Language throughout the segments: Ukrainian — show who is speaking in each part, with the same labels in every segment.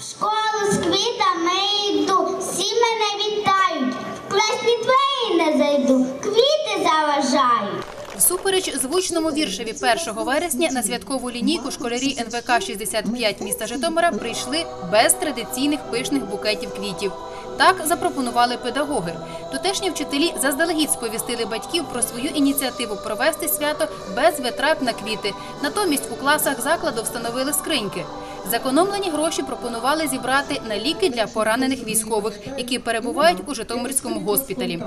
Speaker 1: В школу з квітами йду, всі мене вітають. В класні двері не зайду, квіти заважають.
Speaker 2: Всупереч звучному віршеві 1 вересня на святкову лінійку школярі НВК 65 міста Житомира прийшли без традиційних пишних букетів квітів. Так запропонували педагоги. Тутешні вчителі заздалегідь сповістили батьків про свою ініціативу провести свято без витрат на квіти. Натомість у класах закладу встановили скриньки. Зекономлені гроші пропонували зібрати на ліки для поранених військових, які перебувають у Житомирському госпіталі.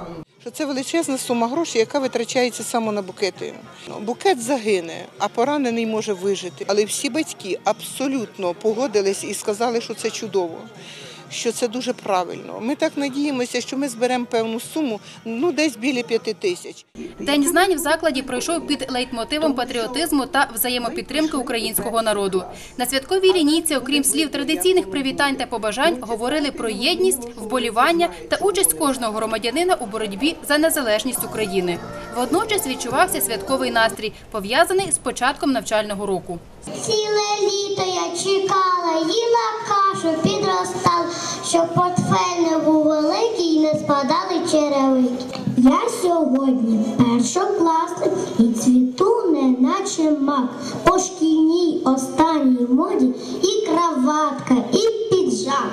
Speaker 3: це величезна сума грошей, яка витрачається саме на букети. Ну, Букет загине, а поранений може вижити. Але всі батьки абсолютно погодились і сказали, що це чудово. Що це дуже правильно. Ми так надіємося, що ми зберемо певну суму, ну десь біля п'яти тисяч.
Speaker 2: День знань в закладі пройшов під лейтмотивом патріотизму та взаємопідтримки українського народу. На святковій лінійці, окрім слів традиційних привітань та побажань, говорили про єдність, вболівання та участь кожного громадянина у боротьбі за незалежність України. Водночас відчувався святковий настрій, пов'язаний з початком навчального року.
Speaker 1: Ціле літо я чекала, їла щоб портфель не був великий і не спадали черевики. Я сьогодні першокласник і цвіту не наче мак. По шкільній останній моді і краватка, і піджак.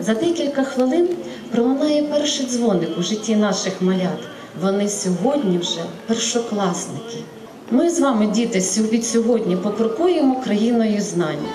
Speaker 4: За декілька хвилин пролунає перший дзвоник у житті наших малят. Вони сьогодні вже першокласники. Ми з вами, діти, від сьогодні покрокуємо країною знань.